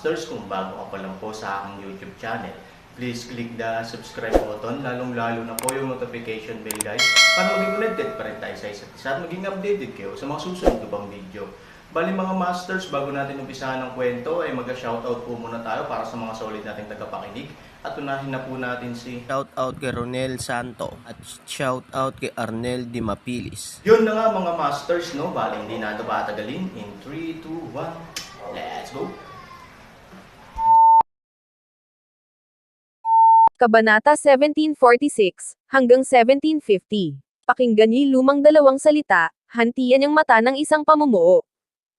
Masters, kung bago ka pa lang po sa aking YouTube channel, please click the subscribe button, lalong-lalo na po yung notification bell guys, para maging connected pa rin tayo sa isa't isa at maging updated kayo sa mga susunod ko pang video. Bali mga masters, bago natin umpisahan ng kwento, ay mag-shoutout po muna tayo para sa mga solid nating tagapakinig. At unahin na po natin si Shout out kay Ronel Santo at shout out kay Arnel Di Mapilis. Yun na nga mga masters, no? Bali, hindi na ito patagalin. In 3, 2, 1, let's go! Kabanata 1746 hanggang 1750. Pakinggan niyo lumang dalawang salita, hantian ang mata ng isang pamumuo.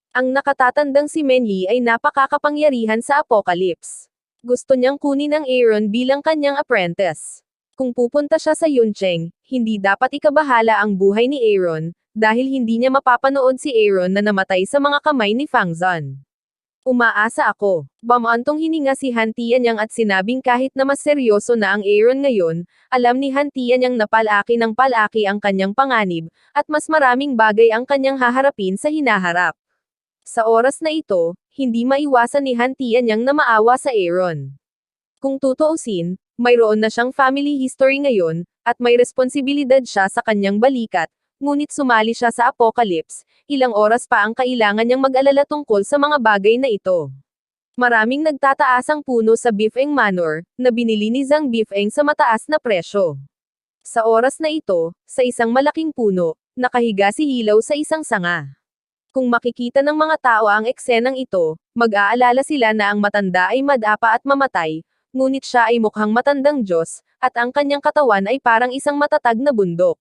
Ang nakatatandang si Menli ay napakakapangyarihan sa Apocalypse. Gusto niyang kunin ang Aaron bilang kanyang apprentice. Kung pupunta siya sa Yuncheng, hindi dapat ikabahala ang buhay ni Aaron, dahil hindi niya mapapanood si Aaron na namatay sa mga kamay ni Fang Zan. Umaasa ako. Bamantong hininga si Hantian Yang at sinabing kahit na mas seryoso na ang Aaron ngayon, alam ni Hantian Yang na palaki ng palaki ang kanyang panganib, at mas maraming bagay ang kanyang haharapin sa hinaharap. Sa oras na ito, hindi maiwasan ni Hantian Yang na maawa sa Aaron. Kung tutuusin, mayroon na siyang family history ngayon, at may responsibilidad siya sa kanyang balikat, ngunit sumali siya sa apocalypse, ilang oras pa ang kailangan niyang mag-alala tungkol sa mga bagay na ito. Maraming nagtataas ang puno sa Bifeng Manor, na binili ni Zhang Bifeng sa mataas na presyo. Sa oras na ito, sa isang malaking puno, nakahiga si Hilaw sa isang sanga. Kung makikita ng mga tao ang eksenang ito, mag-aalala sila na ang matanda ay madapa at mamatay, ngunit siya ay mukhang matandang Diyos, at ang kanyang katawan ay parang isang matatag na bundok.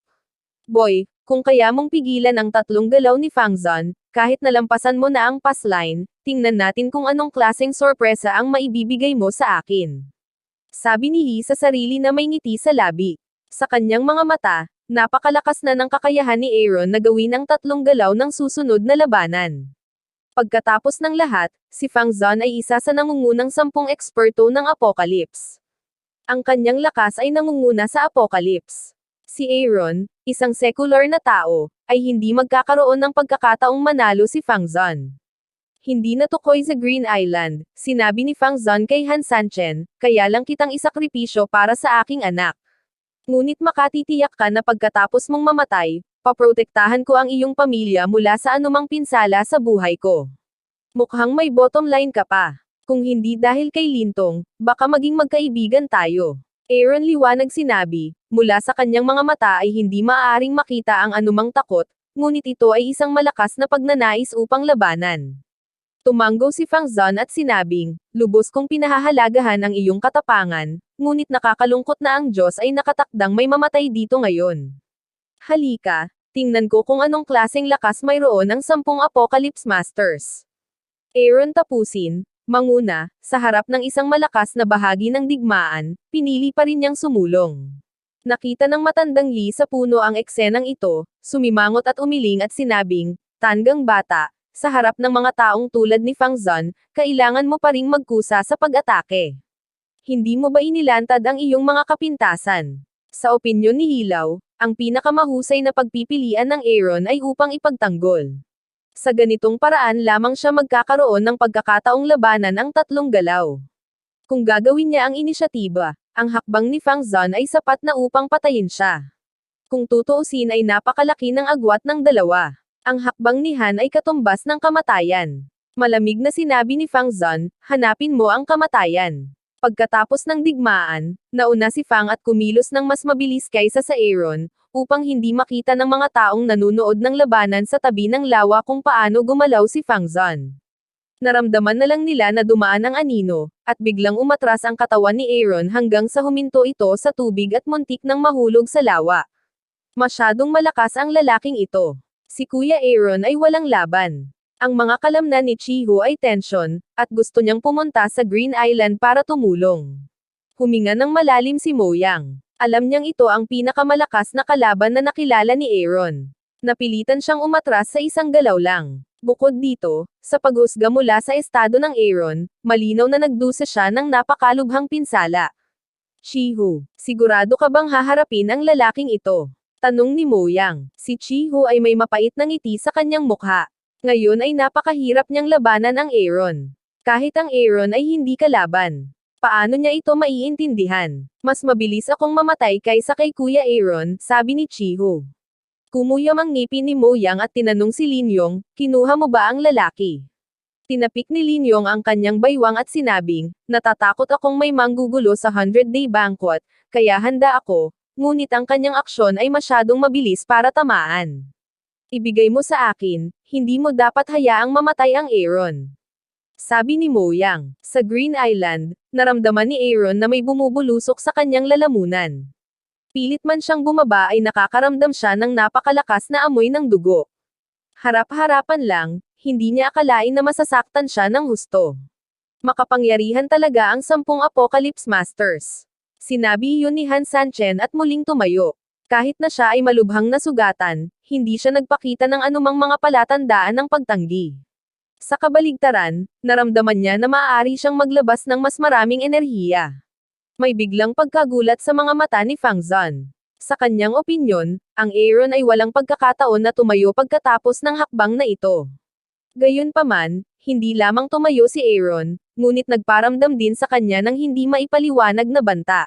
Boy, kung kaya mong pigilan ang tatlong galaw ni Fang Zan, kahit nalampasan mo na ang pass line, tingnan natin kung anong klaseng sorpresa ang maibibigay mo sa akin. Sabi ni Yi sa sarili na may ngiti sa labi. Sa kanyang mga mata, napakalakas na ng kakayahan ni Aaron na gawin ang tatlong galaw ng susunod na labanan. Pagkatapos ng lahat, si Fang Zan ay isa sa nangungunang sampung eksperto ng Apocalypse. Ang kanyang lakas ay nangunguna sa Apocalypse. Si Aaron, isang secular na tao, ay hindi magkakaroon ng pagkakataong manalo si Fang Zan. Hindi natukoy sa Green Island, sinabi ni Fang Zan kay Han Sanchen, kaya lang kitang isakripisyo para sa aking anak. Ngunit makatitiyak ka na pagkatapos mong mamatay, paprotektahan ko ang iyong pamilya mula sa anumang pinsala sa buhay ko. Mukhang may bottom line ka pa. Kung hindi dahil kay Lintong, baka maging magkaibigan tayo. Aaron liwanag sinabi, mula sa kanyang mga mata ay hindi maaaring makita ang anumang takot, ngunit ito ay isang malakas na pagnanais upang labanan. Tumanggo si Fang Zan at sinabing, lubos kong pinahahalagahan ang iyong katapangan, ngunit nakakalungkot na ang Diyos ay nakatakdang may mamatay dito ngayon. Halika, tingnan ko kung anong klaseng lakas mayroon ang sampung Apocalypse Masters. Aaron tapusin, manguna, sa harap ng isang malakas na bahagi ng digmaan, pinili pa rin niyang sumulong. Nakita ng matandang Lee sa puno ang eksenang ito, sumimangot at umiling at sinabing, Tanggang bata, sa harap ng mga taong tulad ni Fang Zan, kailangan mo pa ring magkusa sa pag-atake. Hindi mo ba inilantad ang iyong mga kapintasan? Sa opinyon ni Hilaw, ang pinakamahusay na pagpipilian ng Aaron ay upang ipagtanggol. Sa ganitong paraan lamang siya magkakaroon ng pagkakataong labanan ang tatlong galaw. Kung gagawin niya ang inisyatiba, ang hakbang ni Fang Zan ay sapat na upang patayin siya. Kung tutuusin ay napakalaki ng agwat ng dalawa. Ang hakbang ni Han ay katumbas ng kamatayan. Malamig na sinabi ni Fang Zan, hanapin mo ang kamatayan. Pagkatapos ng digmaan, nauna si Fang at kumilos ng mas mabilis kaysa sa Aaron, upang hindi makita ng mga taong nanunood ng labanan sa tabi ng lawa kung paano gumalaw si Fang Zan. Naramdaman na lang nila na dumaan ang anino, at biglang umatras ang katawan ni Aaron hanggang sa huminto ito sa tubig at muntik nang mahulog sa lawa. Masyadong malakas ang lalaking ito. Si Kuya Aaron ay walang laban. Ang mga kalamnan ni Chiho ay tension, at gusto niyang pumunta sa Green Island para tumulong. Huminga ng malalim si Moyang. Alam niyang ito ang pinakamalakas na kalaban na nakilala ni Aaron. Napilitan siyang umatras sa isang galaw lang. Bukod dito, sa paghusga mula sa estado ng Aaron, malinaw na nagdusa siya ng napakalubhang pinsala. Chiho, sigurado ka bang haharapin ang lalaking ito? Tanong ni Moyang. Si Chiho ay may mapait na ngiti sa kanyang mukha. Ngayon ay napakahirap niyang labanan ang Aaron. Kahit ang Aaron ay hindi kalaban. Paano niya ito maiintindihan? Mas mabilis akong mamatay kaysa kay Kuya Aaron, sabi ni Chiho. Kumuyam ang ngipin ni Moyang at tinanong si Linyong, kinuha mo ba ang lalaki? Tinapik ni Linyong ang kanyang baywang at sinabing, natatakot akong may manggugulo sa 100-day banquet, kaya handa ako, ngunit ang kanyang aksyon ay masyadong mabilis para tamaan. Ibigay mo sa akin, hindi mo dapat hayaang mamatay ang Aaron. Sabi ni Moyang, sa Green Island, naramdaman ni Aaron na may bumubulusok sa kanyang lalamunan. Pilit man siyang bumaba ay nakakaramdam siya ng napakalakas na amoy ng dugo. Harap-harapan lang, hindi niya akalain na masasaktan siya ng husto. Makapangyarihan talaga ang sampung Apocalypse Masters. Sinabi iyon ni Han Sanchen at muling tumayo. Kahit na siya ay malubhang nasugatan, hindi siya nagpakita ng anumang mga palatandaan ng pagtanggi. Sa kabaligtaran, naramdaman niya na maaari siyang maglabas ng mas maraming enerhiya. May biglang pagkagulat sa mga mata ni Fang Zan. Sa kanyang opinyon, ang Aaron ay walang pagkakataon na tumayo pagkatapos ng hakbang na ito. Gayunpaman, hindi lamang tumayo si Aaron, ngunit nagparamdam din sa kanya ng hindi maipaliwanag na banta.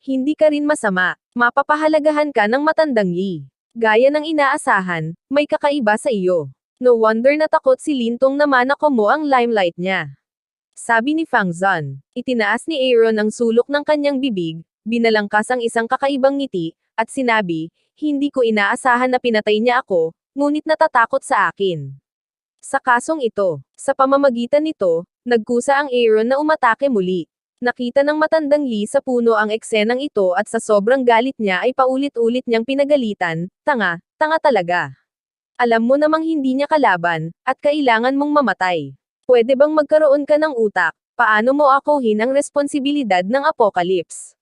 Hindi ka rin masama, mapapahalagahan ka ng matandang Yi. Gaya ng inaasahan, may kakaiba sa iyo. No wonder na takot si Lintong na manako mo ang limelight niya. Sabi ni Fang Zan. Itinaas ni Aaron ang sulok ng kanyang bibig, binalangkas ang isang kakaibang ngiti, at sinabi, hindi ko inaasahan na pinatay niya ako, ngunit natatakot sa akin. Sa kasong ito, sa pamamagitan nito, nagkusa ang Aaron na umatake muli. Nakita ng matandang Lee sa puno ang eksenang ito at sa sobrang galit niya ay paulit-ulit niyang pinagalitan, tanga, tanga talaga. Alam mo namang hindi niya kalaban, at kailangan mong mamatay. Pwede bang magkaroon ka ng utak, paano mo akuhin ang responsibilidad ng apocalypse?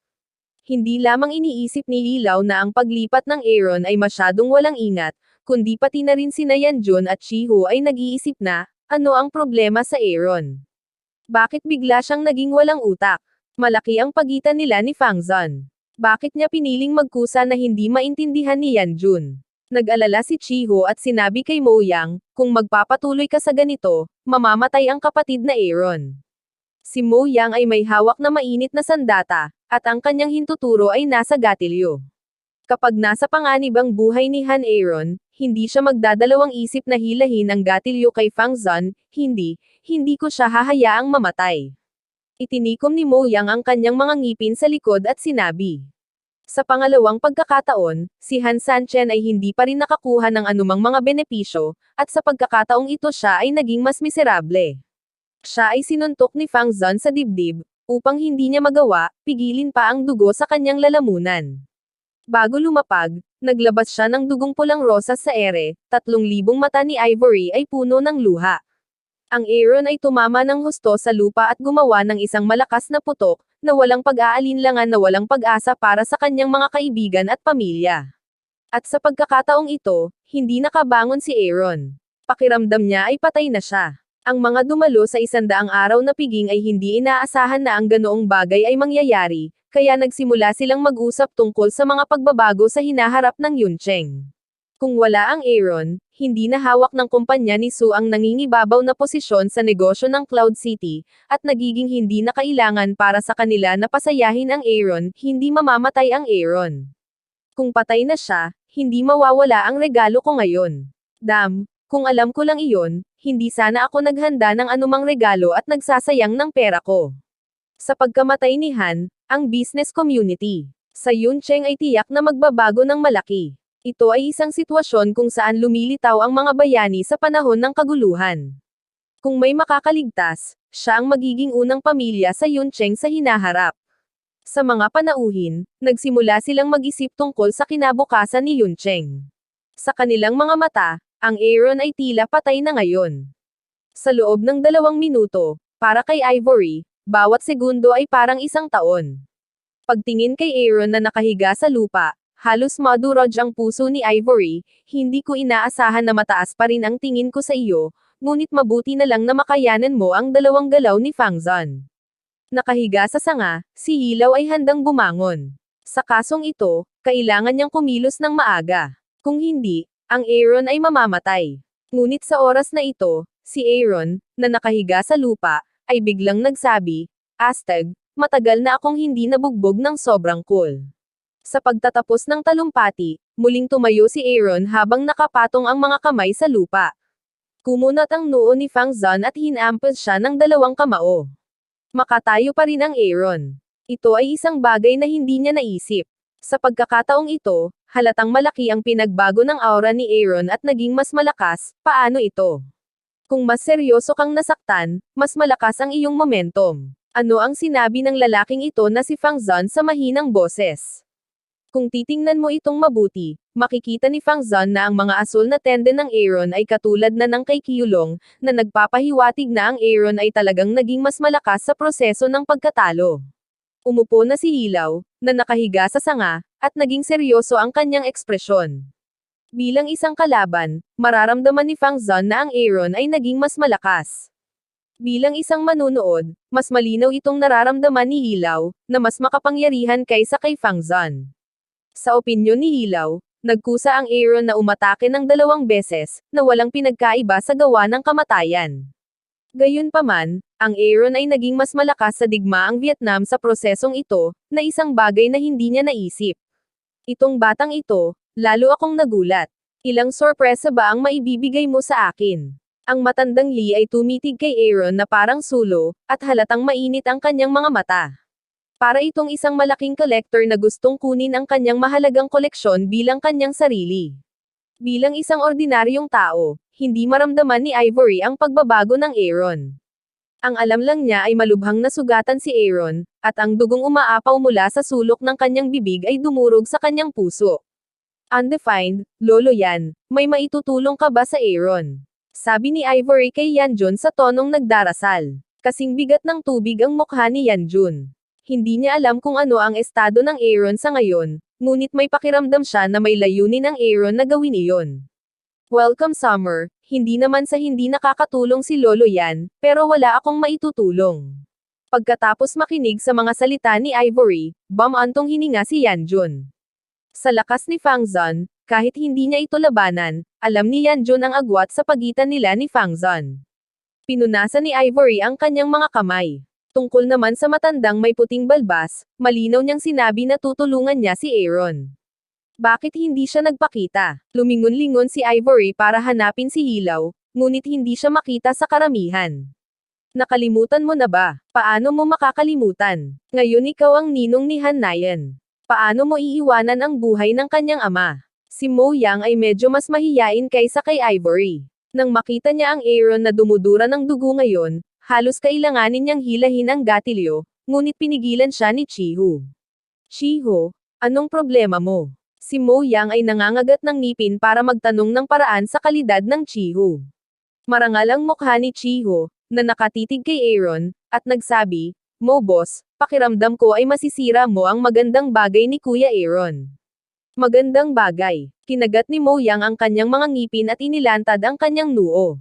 Hindi lamang iniisip ni Lilaw na ang paglipat ng Aaron ay masyadong walang ingat, kundi pati na rin sina Yanjun at Chiho ay nag-iisip na, ano ang problema sa Aaron? Bakit bigla siyang naging walang utak? Malaki ang pagitan nila ni Fang Zan. Bakit niya piniling magkusa na hindi maintindihan ni Yanjun? Nag-alala si Chiho at sinabi kay Mo Yang, kung magpapatuloy ka sa ganito, mamamatay ang kapatid na Aaron. Si Mo Yang ay may hawak na mainit na sandata, at ang kanyang hintuturo ay nasa gatilyo. Kapag nasa panganib ang buhay ni Han Aaron, hindi siya magdadalawang isip na hilahin ang gatilyo kay Fang Zan, hindi, hindi ko siya hahayaang mamatay. Itinikom ni Mo Yang ang kanyang mga ngipin sa likod at sinabi. Sa pangalawang pagkakataon, si Han Sanchen ay hindi pa rin nakakuha ng anumang mga benepisyo, at sa pagkakataong ito siya ay naging mas miserable. Siya ay sinuntok ni Fang Zan sa dibdib, upang hindi niya magawa, pigilin pa ang dugo sa kanyang lalamunan. Bago lumapag, naglabas siya ng dugong pulang rosas sa ere, tatlong libong mata ni Ivory ay puno ng luha. Ang Aaron ay tumama ng husto sa lupa at gumawa ng isang malakas na putok, na walang pag-aalinlangan na walang pag-asa para sa kanyang mga kaibigan at pamilya. At sa pagkakataong ito, hindi nakabangon si Aaron. Pakiramdam niya ay patay na siya. Ang mga dumalo sa isandaang araw na piging ay hindi inaasahan na ang ganoong bagay ay mangyayari, kaya nagsimula silang mag-usap tungkol sa mga pagbabago sa hinaharap ng Yuncheng. Kung wala ang Aaron, hindi na hawak ng kumpanya ni Su ang nangingibabaw na posisyon sa negosyo ng Cloud City, at nagiging hindi na kailangan para sa kanila na pasayahin ang Aaron, hindi mamamatay ang Aaron. Kung patay na siya, hindi mawawala ang regalo ko ngayon. Dam, kung alam ko lang iyon, hindi sana ako naghanda ng anumang regalo at nagsasayang ng pera ko. Sa pagkamatay ni Han, ang business community sa Yuncheng ay tiyak na magbabago ng malaki. Ito ay isang sitwasyon kung saan lumilitaw ang mga bayani sa panahon ng kaguluhan. Kung may makakaligtas, siya ang magiging unang pamilya sa Yuncheng sa hinaharap. Sa mga panauhin, nagsimula silang mag-isip tungkol sa kinabukasan ni Yuncheng. Sa kanilang mga mata, ang Aaron ay tila patay na ngayon. Sa loob ng dalawang minuto, para kay Ivory, bawat segundo ay parang isang taon. Pagtingin kay Aaron na nakahiga sa lupa, halos madurog ang puso ni Ivory, hindi ko inaasahan na mataas pa rin ang tingin ko sa iyo, ngunit mabuti na lang na makayanan mo ang dalawang galaw ni Fangzon. Nakahiga sa sanga, si Hilaw ay handang bumangon. Sa kasong ito, kailangan niyang kumilos ng maaga. Kung hindi, ang Aaron ay mamamatay. Ngunit sa oras na ito, si Aaron, na nakahiga sa lupa, ay biglang nagsabi, Astag, matagal na akong hindi nabugbog ng sobrang cool. Sa pagtatapos ng talumpati, muling tumayo si Aaron habang nakapatong ang mga kamay sa lupa. Kumunot ang noo ni Fang Zan at hinampos siya ng dalawang kamao. Makatayo pa rin ang Aaron. Ito ay isang bagay na hindi niya naisip. Sa pagkakataong ito, halatang malaki ang pinagbago ng aura ni Aaron at naging mas malakas, paano ito? Kung mas seryoso kang nasaktan, mas malakas ang iyong momentum. Ano ang sinabi ng lalaking ito na si Fang Zan sa mahinang boses? Kung titingnan mo itong mabuti, makikita ni Fang Zan na ang mga asul na tendon ng Aaron ay katulad na ng kay Kyulong, na nagpapahiwatig na ang Aaron ay talagang naging mas malakas sa proseso ng pagkatalo. Umupo na si Hilaw, na nakahiga sa sanga, at naging seryoso ang kanyang ekspresyon. Bilang isang kalaban, mararamdaman ni Fang Zan na ang Aaron ay naging mas malakas. Bilang isang manunood, mas malinaw itong nararamdaman ni Hilaw, na mas makapangyarihan kaysa kay Fang Zan. Sa opinyon ni Hilaw, nagkusa ang Aaron na umatake ng dalawang beses, na walang pinagkaiba sa gawa ng kamatayan. Gayunpaman, ang Aaron ay naging mas malakas sa digmaang Vietnam sa prosesong ito, na isang bagay na hindi niya naisip. Itong batang ito, lalo akong nagulat. Ilang sorpresa ba ang maibibigay mo sa akin? Ang matandang Lee ay tumitig kay Aaron na parang sulo, at halatang mainit ang kanyang mga mata. Para itong isang malaking collector na gustong kunin ang kanyang mahalagang koleksyon bilang kanyang sarili. Bilang isang ordinaryong tao, hindi maramdaman ni Ivory ang pagbabago ng Aaron. Ang alam lang niya ay malubhang nasugatan si Aaron, at ang dugong umaapaw mula sa sulok ng kanyang bibig ay dumurog sa kanyang puso. Undefined, lolo yan, may maitutulong ka ba sa Aaron? Sabi ni Ivory kay Yanjun sa tonong nagdarasal. Kasing bigat ng tubig ang mukha ni Yanjun. Hindi niya alam kung ano ang estado ng Aaron sa ngayon, ngunit may pakiramdam siya na may layunin ng Aaron na gawin iyon. Welcome summer, hindi naman sa hindi nakakatulong si Lolo yan, pero wala akong maitutulong. Pagkatapos makinig sa mga salita ni Ivory, bumantong hininga si Yanjun. Sa lakas ni Fangzon, kahit hindi niya ito labanan, alam ni Yanjun ang agwat sa pagitan nila ni Fangzon. Pinunasan ni Ivory ang kanyang mga kamay. Tungkol naman sa matandang may puting balbas, malinaw niyang sinabi na tutulungan niya si Aaron. Bakit hindi siya nagpakita? Lumingon-lingon si Ivory para hanapin si Hilaw, ngunit hindi siya makita sa karamihan. Nakalimutan mo na ba? Paano mo makakalimutan? Ngayon ikaw ang ninong ni Han Nayan. Paano mo iiwanan ang buhay ng kanyang ama? Si Mo Yang ay medyo mas mahiyain kaysa kay Ivory. Nang makita niya ang Aaron na dumudura ng dugo ngayon, halos kailanganin niyang hilahin ang gatilyo, ngunit pinigilan siya ni Chihu. Chihu, anong problema mo? Si Mo Yang ay nangangagat ng ngipin para magtanong ng paraan sa kalidad ng Chihu. Marangal ang mukha ni Chihu, na nakatitig kay Aaron, at nagsabi, Mo boss, pakiramdam ko ay masisira mo ang magandang bagay ni Kuya Aaron. Magandang bagay. Kinagat ni Mo Yang ang kanyang mga ngipin at inilantad ang kanyang noo.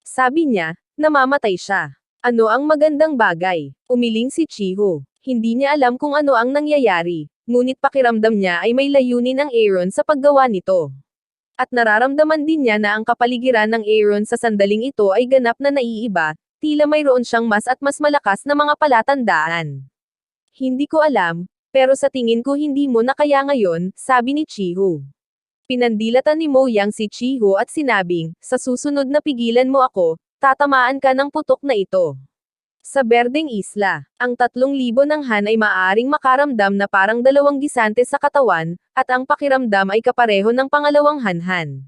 Sabi niya, namamatay siya. Ano ang magandang bagay? Umiling si Chiho. Hindi niya alam kung ano ang nangyayari, ngunit pakiramdam niya ay may layunin ang Aaron sa paggawa nito. At nararamdaman din niya na ang kapaligiran ng Aaron sa sandaling ito ay ganap na naiiba, tila mayroon siyang mas at mas malakas na mga palatandaan. Hindi ko alam, pero sa tingin ko hindi mo na kaya ngayon, sabi ni Chiho. Pinandilatan ni Mo Yang si Chiho at sinabing, sa susunod na pigilan mo ako, tatamaan ka ng putok na ito. Sa Berdeng Isla, ang tatlong libo ng Han ay maaring makaramdam na parang dalawang gisante sa katawan, at ang pakiramdam ay kapareho ng pangalawang hanhan.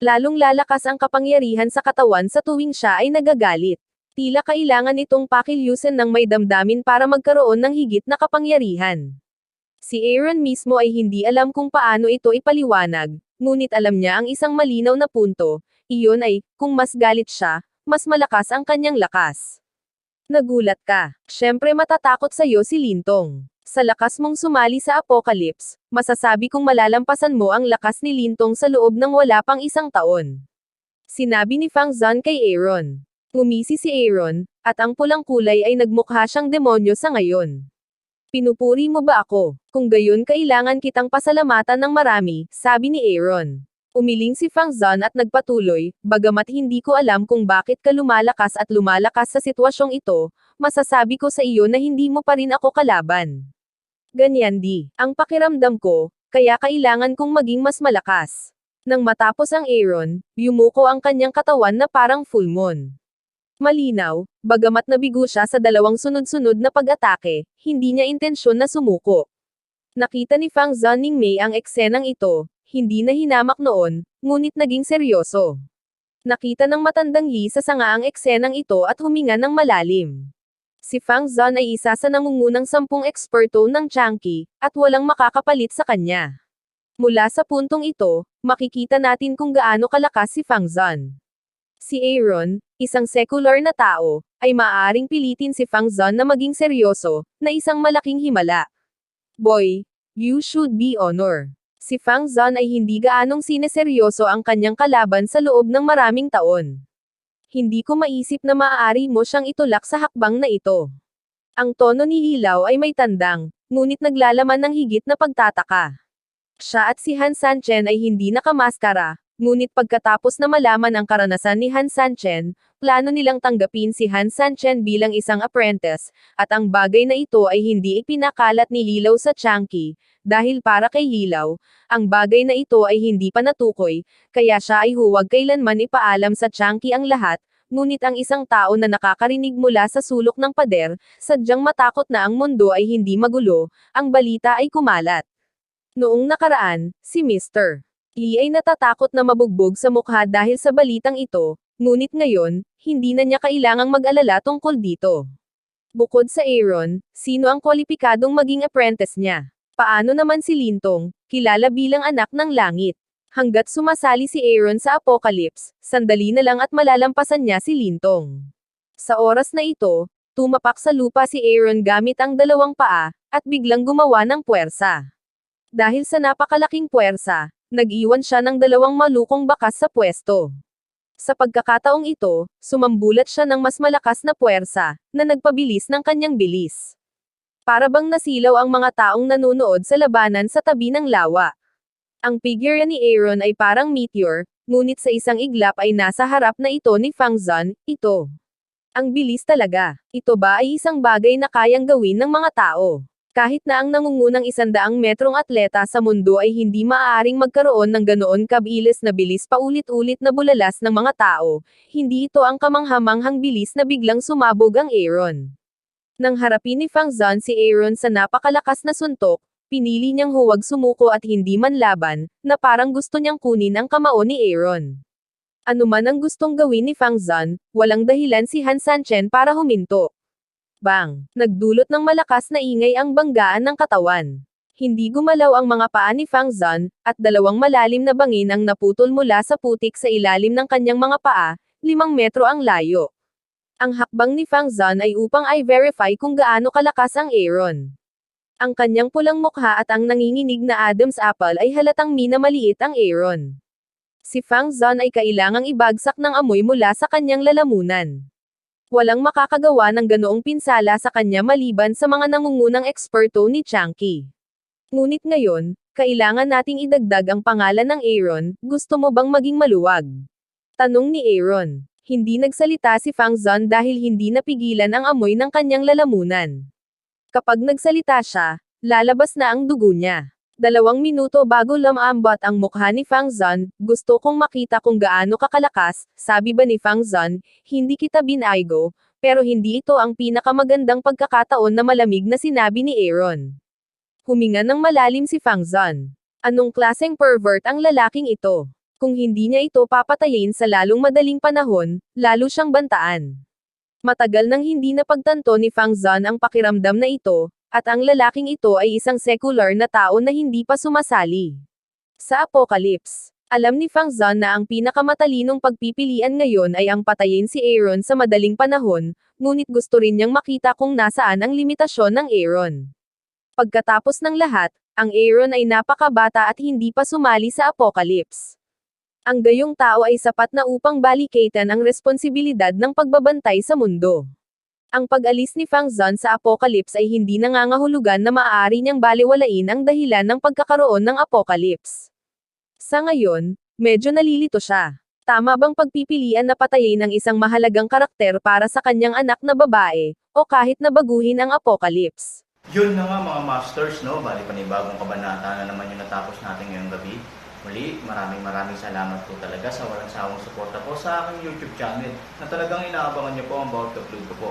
Lalong lalakas ang kapangyarihan sa katawan sa tuwing siya ay nagagalit. Tila kailangan itong pakilyusan ng may damdamin para magkaroon ng higit na kapangyarihan. Si Aaron mismo ay hindi alam kung paano ito ipaliwanag, ngunit alam niya ang isang malinaw na punto, iyon ay, kung mas galit siya, mas malakas ang kanyang lakas. Nagulat ka. Siyempre matatakot sa'yo si Lintong. Sa lakas mong sumali sa Apocalypse, masasabi kong malalampasan mo ang lakas ni Lintong sa loob ng wala pang isang taon. Sinabi ni Fang Zan kay Aaron. Ngumisi si Aaron, at ang pulang kulay ay nagmukha siyang demonyo sa ngayon. Pinupuri mo ba ako? Kung gayon kailangan kitang pasalamatan ng marami, sabi ni Aaron. Umiling si Fang Zan at nagpatuloy, bagamat hindi ko alam kung bakit ka lumalakas at lumalakas sa sitwasyong ito, masasabi ko sa iyo na hindi mo pa rin ako kalaban. Ganyan di, ang pakiramdam ko, kaya kailangan kong maging mas malakas. Nang matapos ang Aaron, yumuko ang kanyang katawan na parang full moon. Malinaw, bagamat nabigo siya sa dalawang sunod-sunod na pag-atake, hindi niya intensyon na sumuko. Nakita ni Fang Zhanning Mei ang eksenang ito, hindi na hinamak noon, ngunit naging seryoso. Nakita ng matandang Li sa sanga ang eksenang ito at huminga ng malalim. Si Fang Zhan ay isa sa nangungunang sampung eksperto ng Changqi, at walang makakapalit sa kanya. Mula sa puntong ito, makikita natin kung gaano kalakas si Fang Zhan. Si Aaron, isang secular na tao, ay maaaring pilitin si Fang Zhan na maging seryoso, na isang malaking himala. Boy, you should be honor. Si Fang Zhan ay hindi gaanong sineseryoso ang kanyang kalaban sa loob ng maraming taon. Hindi ko maisip na maaari mo siyang itulak sa hakbang na ito. Ang tono ni Hilaw ay may tandang, ngunit naglalaman ng higit na pagtataka. Siya at si Han Sanchen ay hindi nakamaskara, ngunit pagkatapos na malaman ang karanasan ni Han Sanchen, plano nilang tanggapin si Han Sanchen bilang isang apprentice, at ang bagay na ito ay hindi ipinakalat ni Hilaw sa Changqi, dahil para kay Hilaw, ang bagay na ito ay hindi pa natukoy, kaya siya ay huwag kailanman ipaalam sa Changqi ang lahat, ngunit ang isang tao na nakakarinig mula sa sulok ng pader, sadyang matakot na ang mundo ay hindi magulo, ang balita ay kumalat. Noong nakaraan, si Mr. Lee ay natatakot na mabugbog sa mukha dahil sa balitang ito, ngunit ngayon, hindi na niya kailangang mag-alala tungkol dito. Bukod sa Aaron, sino ang kwalipikadong maging apprentice niya? Paano naman si Lintong, kilala bilang anak ng langit? Hanggat sumasali si Aaron sa Apocalypse, sandali na lang at malalampasan niya si Lintong. Sa oras na ito, tumapak sa lupa si Aaron gamit ang dalawang paa, at biglang gumawa ng puwersa. Dahil sa napakalaking puwersa, nag-iwan siya ng dalawang malukong bakas sa pwesto. Sa pagkakataong ito, sumambulat siya ng mas malakas na puwersa, na nagpabilis ng kanyang bilis. Para bang nasilaw ang mga taong nanunood sa labanan sa tabi ng lawa. Ang figure ni Aaron ay parang meteor, ngunit sa isang iglap ay nasa harap na ito ni Fang Zhan, ito. Ang bilis talaga. Ito ba ay isang bagay na kayang gawin ng mga tao? Kahit na ang nangungunang isandaang metrong atleta sa mundo ay hindi maaaring magkaroon ng ganoon kabilis na bilis paulit-ulit na bulalas ng mga tao, hindi ito ang kamanghamanghang bilis na biglang sumabog ang Aaron. Nang harapin ni Fang Zhan si Aaron sa napakalakas na suntok, pinili niyang huwag sumuko at hindi man laban, na parang gusto niyang kunin ang kamao ni Aaron. Ano man ang gustong gawin ni Fang Zhan, walang dahilan si Han Sanchen para huminto. Bang! Nagdulot ng malakas na ingay ang banggaan ng katawan. Hindi gumalaw ang mga paa ni Fang Zhan, at dalawang malalim na bangin ang naputol mula sa putik sa ilalim ng kanyang mga paa, limang metro ang layo. Ang hakbang ni Fang Zhan ay upang i-verify kung gaano kalakas ang Aaron. Ang kanyang pulang mukha at ang nanginginig na Adam's apple ay halatang minamaliit ang Aaron. Si Fang Zhan ay kailangang ibagsak ng amoy mula sa kanyang lalamunan. Walang makakagawa ng ganoong pinsala sa kanya maliban sa mga nangungunang eksperto ni Changqi. Ngunit ngayon, kailangan nating idagdag ang pangalan ng Aaron, gusto mo bang maging maluwag? Tanong ni Aaron. Hindi nagsalita si Fang Zhan dahil hindi napigilan ang amoy ng kanyang lalamunan. Kapag nagsalita siya, lalabas na ang dugo niya. Dalawang minuto bago lamambot ang mukha ni Fang Zhan, gusto kong makita kung gaano kakalakas, sabi ba ni Fang Zhan, hindi kita binaygo, pero hindi ito ang pinakamagandang pagkakataon na malamig na sinabi ni Aaron. Huminga ng malalim si Fang Zhan. Anong klaseng pervert ang lalaking ito? Kung hindi niya ito papatayin sa lalong madaling panahon, lalo siyang bantaan. Matagal nang hindi napagtanto ni Fang Zan ang pakiramdam na ito, at ang lalaking ito ay isang secular na tao na hindi pa sumasali. Sa Apocalypse, alam ni Fang Zan na ang pinakamatalinong pagpipilian ngayon ay ang patayin si Aaron sa madaling panahon, ngunit gusto rin niyang makita kung nasaan ang limitasyon ng Aaron. Pagkatapos ng lahat, ang Aaron ay napakabata at hindi pa sumali sa Apocalypse. Ang gayong tao ay sapat na upang balikatan ang responsibilidad ng pagbabantay sa mundo. Ang pag-alis ni Fang Zan sa Apocalypse ay hindi nangangahulugan na maaari niyang baliwalain ang dahilan ng pagkakaroon ng Apocalypse. Sa ngayon, medyo nalilito siya. Tama bang pagpipilian na patayin ang isang mahalagang karakter para sa kanyang anak na babae, o kahit na baguhin ang Apocalypse? Yun na nga mga masters, no? Bali panibagong kabanata na naman yung natapos natin ngayong gabi. Muli, maraming maraming salamat po talaga sa walang sawang suporta po sa aking YouTube channel na talagang inaabangan niyo po ang bawat upload ko po.